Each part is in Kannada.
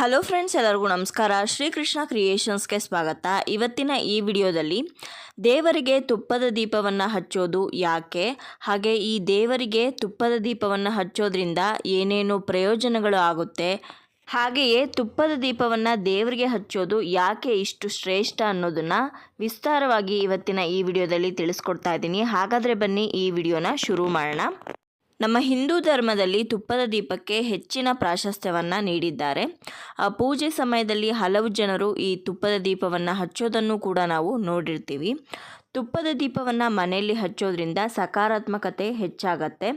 ಹಲೋ ಫ್ರೆಂಡ್ಸ್, ಎಲ್ಲರಿಗೂ ನಮಸ್ಕಾರ. ಶ್ರೀಕೃಷ್ಣ ಕ್ರಿಯೇಷನ್ಸ್ಗೆ ಸ್ವಾಗತ. ಇವತ್ತಿನ ಈ ವಿಡಿಯೋದಲ್ಲಿ ದೇವರಿಗೆ ತುಪ್ಪದ ದೀಪವನ್ನು ಹಚ್ಚೋದು ಯಾಕೆ? ಹಾಗೆ ಈ ದೇವರಿಗೆ ತುಪ್ಪದ ದೀಪವನ್ನು ಹಚ್ಚೋದ್ರಿಂದ ಏನೇನು ಪ್ರಯೋಜನಗಳು ಆಗುತ್ತೆ? ಹಾಗೆಯೇ ತುಪ್ಪದ ದೀಪವನ್ನು ದೇವರಿಗೆ ಹಚ್ಚೋದು ಯಾಕೆ ಇಷ್ಟು ಶ್ರೇಷ್ಠ ಅನ್ನೋದನ್ನು ವಿಸ್ತಾರವಾಗಿ ಇವತ್ತಿನ ಈ ವಿಡಿಯೋದಲ್ಲಿ ತಿಳಿಸ್ಕೊಡ್ತಾ ಇದ್ದೀನಿ. ಹಾಗಾದರೆ ಬನ್ನಿ ಈ ವಿಡಿಯೋನ ಶುರು ಮಾಡೋಣ. ನಮ್ಮ ಹಿಂದೂ ಧರ್ಮದಲ್ಲಿ ತುಪ್ಪದ ದೀಪಕ್ಕೆ ಹೆಚ್ಚಿನ ಪ್ರಾಶಸ್ತ್ಯವನ್ನು ನೀಡಿದ್ದಾರೆ. ಆ ಪೂಜೆ ಸಮಯದಲ್ಲಿ ಹಲವು ಜನರು ಈ ತುಪ್ಪದ ದೀಪವನ್ನು ಹಚ್ಚೋದನ್ನು ಕೂಡ ನಾವು ನೋಡಿರ್ತೀವಿ. ತುಪ್ಪದ ದೀಪವನ್ನು ಮನೆಯಲ್ಲಿ ಹಚ್ಚೋದ್ರಿಂದ ಸಕಾರಾತ್ಮಕತೆ ಹೆಚ್ಚಾಗತ್ತೆ.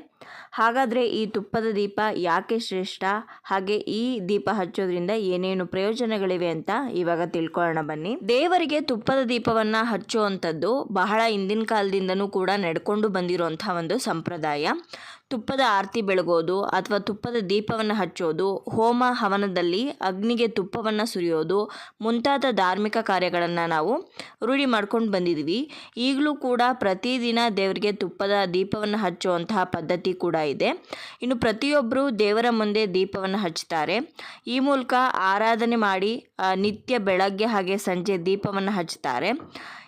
ಹಾಗಾದರೆ ಈ ತುಪ್ಪದ ದೀಪ ಯಾಕೆ ಶ್ರೇಷ್ಠ? ಹಾಗೆ ಈ ದೀಪ ಹಚ್ಚೋದ್ರಿಂದ ಏನೇನು ಪ್ರಯೋಜನಗಳಿವೆ ಅಂತ ಇವಾಗ ತಿಳ್ಕೊಳ್ಳೋಣ ಬನ್ನಿ. ದೇವರಿಗೆ ತುಪ್ಪದ ದೀಪವನ್ನು ಹಚ್ಚುವಂಥದ್ದು ಬಹಳ ಹಿಂದಿನ ಕಾಲದಿಂದನೂ ಕೂಡ ನಡ್ಕೊಂಡು ಬಂದಿರುವಂಥ ಒಂದು ಸಂಪ್ರದಾಯ. ತುಪ್ಪದ ಆರತಿ ಬೆಳಗೋದು ಅಥವಾ ತುಪ್ಪದ ದೀಪವನ್ನು ಹಚ್ಚೋದು, ಹೋಮ ಹವನದಲ್ಲಿ ಅಗ್ನಿಗೆ ತುಪ್ಪವನ್ನು ಸುರಿಯೋದು, ಮುಂತಾದ ಧಾರ್ಮಿಕ ಕಾರ್ಯಗಳನ್ನು ನಾವು ರೂಢಿ ಮಾಡ್ಕೊಂಡು ಬಂದಿದ್ದೀವಿ ಈಗಲೂ ಕೂಡ ಪ್ರತಿದಿನ ದೇವರಿಗೆ ತುಪ್ಪದ ದೀಪವನ್ನು ಹಚ್ಚುವಂತಹ ಪದ್ಧತಿ ಕೂಡ ಇದೆ. ಇನ್ನು ಪ್ರತಿಯೊಬ್ಬರು ದೇವರ ಮುಂದೆ ದೀಪವನ್ನು ಹಚ್ತಾರೆ. ಈ ಮೂಲಕ ಆರಾಧನೆ ಮಾಡಿ ನಿತ್ಯ ಬೆಳಗ್ಗೆ ಹಾಗೆ ಸಂಜೆ ದೀಪವನ್ನು ಹಚ್ತಾರೆ.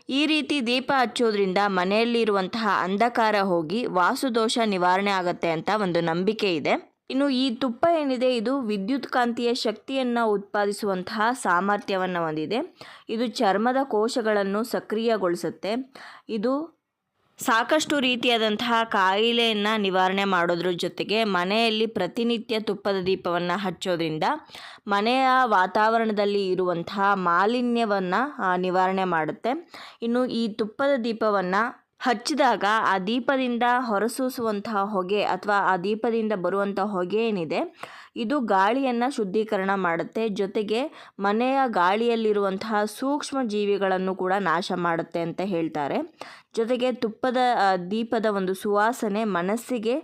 ಈ ರೀತಿ ದೀಪ ಹಚ್ಚೋದ್ರಿಂದ ಮನೆಯಲ್ಲಿರುವಂತಹ ಅಂಧಕಾರ ಹೋಗಿ ವಾಸುದೋಷ ನಿವಾರಣೆ ಆಗತ್ತೆ ಅಂತ ಒಂದು ನಂಬಿಕೆ ಇದೆ. ಇನ್ನು ಈ ತುಪ್ಪ ಏನಿದೆ, ಇದು ವಿದ್ಯುತ್ ಕಾಂತೀಯ ಶಕ್ತಿಯನ್ನು ಉತ್ಪಾದಿಸುವಂತಹ ಸಾಮರ್ಥ್ಯವನ್ನು ಹೊಂದಿದೆ. ಇದು ಚರ್ಮದ ಕೋಶಗಳನ್ನು ಸಕ್ರಿಯಗೊಳಿಸುತ್ತೆ. ಇದು ಸಾಕಷ್ಟು ರೀತಿಯಾದಂತಹ ಕಾಯಿಲೆಯನ್ನು ನಿವಾರಣೆ ಮಾಡೋದ್ರ ಜೊತೆಗೆ ಮನೆಯಲ್ಲಿ ಪ್ರತಿನಿತ್ಯ ತುಪ್ಪದ ದೀಪವನ್ನು ಹಚ್ಚೋದ್ರಿಂದ ಮನೆಯ ವಾತಾವರಣದಲ್ಲಿ ಇರುವಂತಹ ಮಾಲಿನ್ಯವನ್ನು ನಿವಾರಣೆ ಮಾಡುತ್ತೆ. ಇನ್ನು ಈ ತುಪ್ಪದ ದೀಪವನ್ನು ಹಚ್ಚಿದಾಗ ಆ ದೀಪದಿಂದ ಹೊರಸೂಸುವಂತಹ ಹೊಗೆ ಅಥವಾ ಆ ದೀಪದಿಂದ ಬರುವಂಥ ಹೊಗೆ ಏನಿದೆ ಇದು ಗಾಳಿಯನ್ನು ಶುದ್ಧೀಕರಣ ಮಾಡುತ್ತೆ. ಜೊತೆಗೆ ಮನೆಯ ಗಾಳಿಯಲ್ಲಿರುವಂತಹ ಸೂಕ್ಷ್ಮ ಜೀವಿಗಳನ್ನು ಕೂಡ ನಾಶ ಮಾಡುತ್ತೆ ಅಂತ ಹೇಳ್ತಾರೆ. ಜೊತೆಗೆ ತುಪ್ಪದ ದೀಪದ ಒಂದು ಸುವಾಸನೆ ಮನಸ್ಸಿಗೆ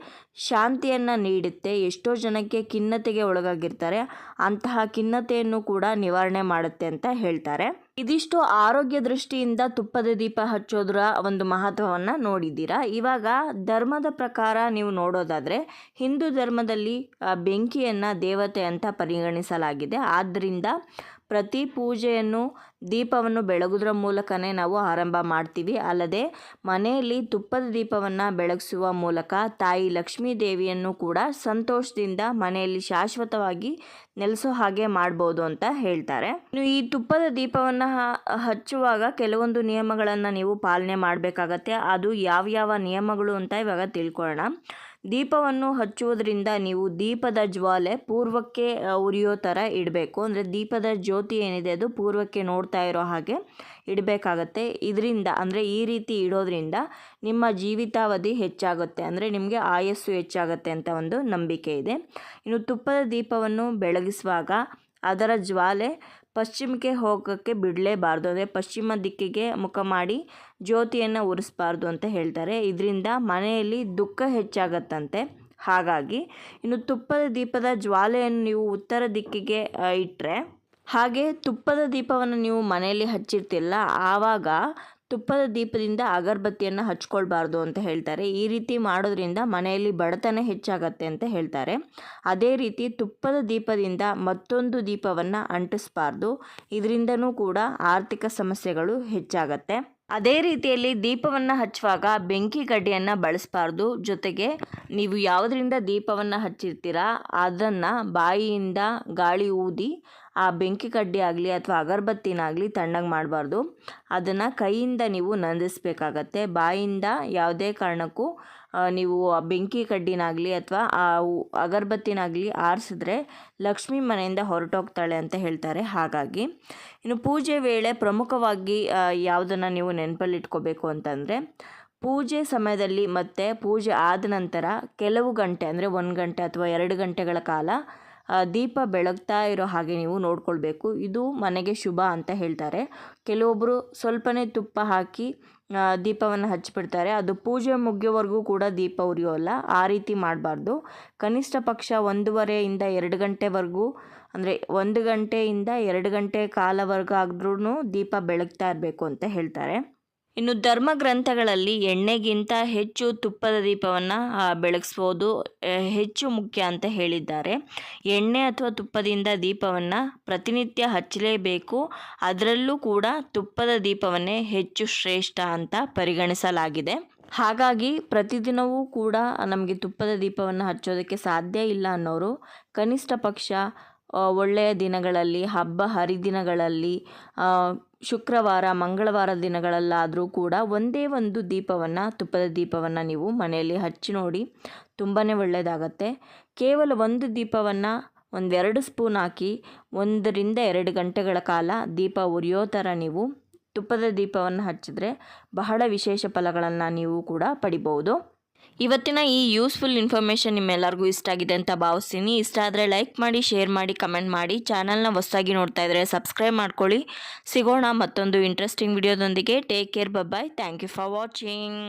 ಶಾಂತಿಯನ್ನು ನೀಡುತ್ತೆ. ಎಷ್ಟೋ ಜನಕ್ಕೆ ಖಿನ್ನತೆಗೆ ಒಳಗಾಗಿರ್ತಾರೆ. ಅಂತಹ ಖಿನ್ನತೆಯನ್ನು ಕೂಡ ನಿವಾರಣೆ ಮಾಡುತ್ತೆ ಅಂತ ಹೇಳ್ತಾರೆ. ಇದಿಷ್ಟು ಆರೋಗ್ಯ ದೃಷ್ಟಿಯಿಂದ ತುಪ್ಪದ ದೀಪ ಹಚ್ಚೋದ್ರ ಒಂದು ಮಹತ್ವವನ್ನು ನೋಡಿದ್ದೀರಾ? ಇವಾಗ ಧರ್ಮದ ಪ್ರಕಾರ ನೀವು ನೋಡೋದಾದರೆ ಹಿಂದೂ ಧರ್ಮದಲ್ಲಿ ಆ, ಬೆಂಕಿಯನ್ನು ದೇವತೆ ಅಂತ ಪರಿಗಣಿಸಲಾಗಿದೆ. ಆದ್ದರಿಂದ ಪ್ರತಿ ಪೂಜೆಯನ್ನು ದೀಪವನ್ನು ಬೆಳಗುವುದರ ಮೂಲಕನೇ ನಾವು ಆರಂಭ ಮಾಡ್ತೀವಿ. ಅಲ್ಲದೆ ಮನೆಯಲ್ಲಿ ತುಪ್ಪದ ದೀಪವನ್ನು ಬೆಳಗಿಸುವ ಮೂಲಕ ತಾಯಿ ಲಕ್ಷ್ಮೀ ದೇವಿಯನ್ನು ಕೂಡ ಸಂತೋಷದಿಂದ ಮನೆಯಲ್ಲಿ ಶಾಶ್ವತವಾಗಿ ನೆಲೆಸೋ ಹಾಗೆ ಮಾಡ್ಬೋದು ಅಂತ ಹೇಳ್ತಾರೆ. ಈ ತುಪ್ಪದ ದೀಪವನ್ನು ಹಚ್ಚುವಾಗ ಕೆಲವೊಂದು ನಿಯಮಗಳನ್ನು ನೀವು ಪಾಲನೆ ಮಾಡಬೇಕಾಗತ್ತೆ. ಅದು ಯಾವ್ಯಾವ ನಿಯಮಗಳು ಅಂತ ಇವಾಗ ತಿಳ್ಕೊಳ್ಳೋಣ ದೀಪವನ್ನು ಹಚ್ಚುವುದರಿಂದ ನೀವು ದೀಪದ ಜ್ವಾಲೆ ಪೂರ್ವಕ್ಕೆ ಉರಿಯೋ ಥರ ಇಡಬೇಕು. ಅಂದರೆ ದೀಪದ ಜ್ಯೋತಿ ಏನಿದೆ ಅದು ಪೂರ್ವಕ್ಕೆ ನೋಡ್ತಾ ಇರೋ ಹಾಗೆ ಇಡಬೇಕಾಗತ್ತೆ. ಇದರಿಂದ, ಅಂದರೆ ಈ ರೀತಿ ಇಡೋದ್ರಿಂದ ನಿಮ್ಮ ಜೀವಿತಾವಧಿ ಹೆಚ್ಚಾಗುತ್ತೆ. ಅಂದರೆ ನಿಮಗೆ ಆಯಸ್ಸು ಹೆಚ್ಚಾಗುತ್ತೆ ಅಂತ ಒಂದು ನಂಬಿಕೆ ಇದೆ. ಇನ್ನು ತುಪ್ಪದ ದೀಪವನ್ನು ಬೆಳಗಿಸುವಾಗ ಅದರ ಜ್ವಾಲೆ ಪಶ್ಚಿಮಕ್ಕೆ ಹೋಗೋಕ್ಕೆ ಬಿಡಲೇಬಾರ್ದು. ಅಂದರೆ ಪಶ್ಚಿಮ ದಿಕ್ಕಿಗೆ ಮುಖ ಮಾಡಿ ಜ್ಯೋತಿಯನ್ನು ಉರಿಸ್ಬಾರ್ದು ಅಂತ ಹೇಳ್ತಾರೆ. ಇದರಿಂದ ಮನೆಯಲ್ಲಿ ದುಃಖ ಹೆಚ್ಚಾಗತ್ತಂತೆ. ಹಾಗಾಗಿ ಇನ್ನು ತುಪ್ಪದ ದೀಪದ ಜ್ವಾಲೆಯನ್ನು ನೀವು ಉತ್ತರ ದಿಕ್ಕಿಗೆ ಇಟ್ಟರೆ ಹಾಗೆ ತುಪ್ಪದ ದೀಪವನ್ನು ನೀವು ಮನೆಯಲ್ಲಿ ಹಚ್ಚಿರ್ತಿಲ್ಲ. ಆವಾಗ ತುಪ್ಪದ ದೀಪದಿಂದ ಅಗರಬತ್ತಿಯನ್ನು ಹಚ್ಕೊಳ್ಬಾರ್ದು ಅಂತ ಹೇಳ್ತಾರೆ. ಈ ರೀತಿ ಮಾಡೋದ್ರಿಂದ ಮನೆಯಲ್ಲಿ ಬಡತನ ಹೆಚ್ಚಾಗತ್ತೆ ಅಂತ ಹೇಳ್ತಾರೆ. ಅದೇ ರೀತಿ ತುಪ್ಪದ ದೀಪದಿಂದ ಮತ್ತೊಂದು ದೀಪವನ್ನು ಅಂಟಿಸ್ಬಾರ್ದು. ಇದರಿಂದನೂ ಕೂಡ ಆರ್ಥಿಕ ಸಮಸ್ಯೆಗಳು ಹೆಚ್ಚಾಗತ್ತೆ. ಅದೇ ರೀತಿಯಲ್ಲಿ ದೀಪವನ್ನು ಹಚ್ಚುವಾಗ ಬೆಂಕಿ ಕಡ್ಡಿಯನ್ನು ಬಳಸಬಾರ್ದು. ಜೊತೆಗೆ ನೀವು ಯಾವುದರಿಂದ ದೀಪವನ್ನು ಹಚ್ಚಿರ್ತೀರಾ, ಅದನ್ನು ಬಾಯಿಯಿಂದ ಗಾಳಿ ಊದಿ ಆ ಬೆಂಕಿ ಕಡ್ಡಿ ಆಗಲಿ ಅಥವಾ ಅಗರಬತ್ತಿನಾಗಲಿ ತಣ್ಣಗೆ ಮಾಡಬಾರ್ದು. ಅದನ್ನು ಕೈಯಿಂದ ನೀವು ನಂದಿಸಬೇಕಾಗತ್ತೆ. ಬಾಯಿಂದ ಯಾವುದೇ ಕಾರಣಕ್ಕೂ ನೀವು ಆ ಬೆಂಕಿ ಕಡ್ಡಿನಾಗಲಿ ಅಥವಾ ಆ ಅಗರಬತ್ತಿನಾಗಲಿ ಆರಿಸಿದ್ರೆ ಲಕ್ಷ್ಮಿ ಮನೆಯಿಂದ ಹೊರಟೋಗ್ತಾಳೆ ಅಂತ ಹೇಳ್ತಾರೆ. ಹಾಗಾಗಿ, ಇನ್ನು ಪೂಜೆ ವೇಳೆ ಪ್ರಮುಖವಾಗಿ ಯಾವುದನ್ನು ನೀವು ನೆನಪಲ್ಲಿಟ್ಕೋಬೇಕು ಅಂತಂದರೆ, ಪೂಜೆ ಸಮಯದಲ್ಲಿ ಮತ್ತು ಪೂಜೆ ಆದ ನಂತರ ಕೆಲವು ಗಂಟೆ, ಅಂದರೆ ಒಂದು ಗಂಟೆ ಅಥವಾ ಎರಡು ಗಂಟೆಗಳ ಕಾಲ ದೀಪ ಬೆಳಗ್ತಾ ಇರೋ ಹಾಗೆ ನೀವು ನೋಡ್ಕೊಳ್ಬೇಕು. ಇದು ಮನೆಗೆ ಶುಭ ಅಂತ ಹೇಳ್ತಾರೆ. ಕೆಲವೊಬ್ಬರು ಸ್ವಲ್ಪನೇ ತುಪ್ಪ ಹಾಕಿ ದೀಪವನ್ನು ಹಚ್ಚಿಬಿಡ್ತಾರೆ. ಅದು ಪೂಜೆ ಮುಗಿಯೋವರೆಗೂ ಕೂಡ ದೀಪ ಉರಿಯೋಲ್ಲ. ಆ ರೀತಿ ಮಾಡಬಾರ್ದು. ಕನಿಷ್ಠ ಪಕ್ಷ ಒಂದೂವರೆಯಿಂದ ಎರಡು ಗಂಟೆವರೆಗೂ, ಅಂದರೆ ಒಂದು ಗಂಟೆಯಿಂದ ಎರಡು ಗಂಟೆ ಕಾಲವರೆಗೂ ಆದ್ರೂ ದೀಪ ಬೆಳಗ್ತಾ ಇರಬೇಕು ಅಂತ ಹೇಳ್ತಾರೆ. ಇನ್ನು ಧರ್ಮ ಗ್ರಂಥಗಳಲ್ಲಿ ಎಣ್ಣೆಗಿಂತ ಹೆಚ್ಚು ತುಪ್ಪದ ದೀಪವನ್ನು ಬೆಳಗಿಸ್ಬೋದು. ಹೆಚ್ಚು ಮುಖ್ಯ ಅಂತ ಹೇಳಿದ್ದಾರೆ. ಎಣ್ಣೆ ಅಥವಾ ತುಪ್ಪದಿಂದ ದೀಪವನ್ನು ಪ್ರತಿನಿತ್ಯ ಹಚ್ಚಲೇಬೇಕು. ಅದರಲ್ಲೂ ಕೂಡ ತುಪ್ಪದ ದೀಪವನ್ನೇ ಹೆಚ್ಚು ಶ್ರೇಷ್ಠ ಅಂತ ಪರಿಗಣಿಸಲಾಗಿದೆ. ಹಾಗಾಗಿ ಪ್ರತಿದಿನವೂ ಕೂಡ ನಮಗೆ ತುಪ್ಪದ ದೀಪವನ್ನು ಹಚ್ಚೋದಕ್ಕೆ ಸಾಧ್ಯ ಇಲ್ಲ ಅನ್ನೋರು, ಕನಿಷ್ಠ ಪಕ್ಷ ಒಳ್ಳೆಯ ದಿನಗಳಲ್ಲಿ, ಹಬ್ಬ ಹರಿದಿನಗಳಲ್ಲಿ ಶುಕ್ರವಾರ, ಮಂಗಳವಾರ ದಿನಗಳಲ್ಲಾದರೂ ಕೂಡ ಒಂದೇ ಒಂದು ದೀಪವನ್ನು, ತುಪ್ಪದ ದೀಪವನ್ನು ನೀವು ಮನೆಯಲ್ಲಿ ಹಚ್ಚಿ ನೋಡಿ ತುಂಬಾ ಒಳ್ಳೆಯದಾಗತ್ತೆ ಕೇವಲ ಒಂದು ದೀಪವನ್ನು ಒಂದೆರಡು ಸ್ಪೂನ್ ಹಾಕಿ ಒಂದರಿಂದ ಎರಡು ಗಂಟೆಗಳ ಕಾಲ ದೀಪ ಉರಿಯೋ ಥರ ನೀವು ತುಪ್ಪದ ದೀಪವನ್ನು ಹಚ್ಚಿದ್ರೆ ಬಹಳ ವಿಶೇಷ ಫಲಗಳನ್ನು ನೀವು ಕೂಡ ಪಡಿಬೋದು ಇವತ್ತಿನ ಈ ಯೂಸ್ಫುಲ್ ಇನ್ಫಾರ್ಮೇಷನ್ ನಿಮ್ಮೆಲ್ಲರಿಗೂ ಇಷ್ಟ ಆಗಿದೆ ಅಂತ ಭಾವಿಸ್ತೀನಿ. ಇಷ್ಟ ಆದರೆ ಲೈಕ್ ಮಾಡಿ ಶೇರ್ ಮಾಡಿ ಕಮೆಂಟ್ ಮಾಡಿ. ಚಾನಲ್ನ ಹೊಸದಾಗಿ ನೋಡ್ತಾ ಇದ್ದರೆ ಸಬ್ಸ್ಕ್ರೈಬ್ ಮಾಡ್ಕೊಳ್ಳಿ. ಸಿಗೋಣ ಮತ್ತೊಂದು interesting ವಿಡಿಯೋದೊಂದಿಗೆ take care bye thank you for watching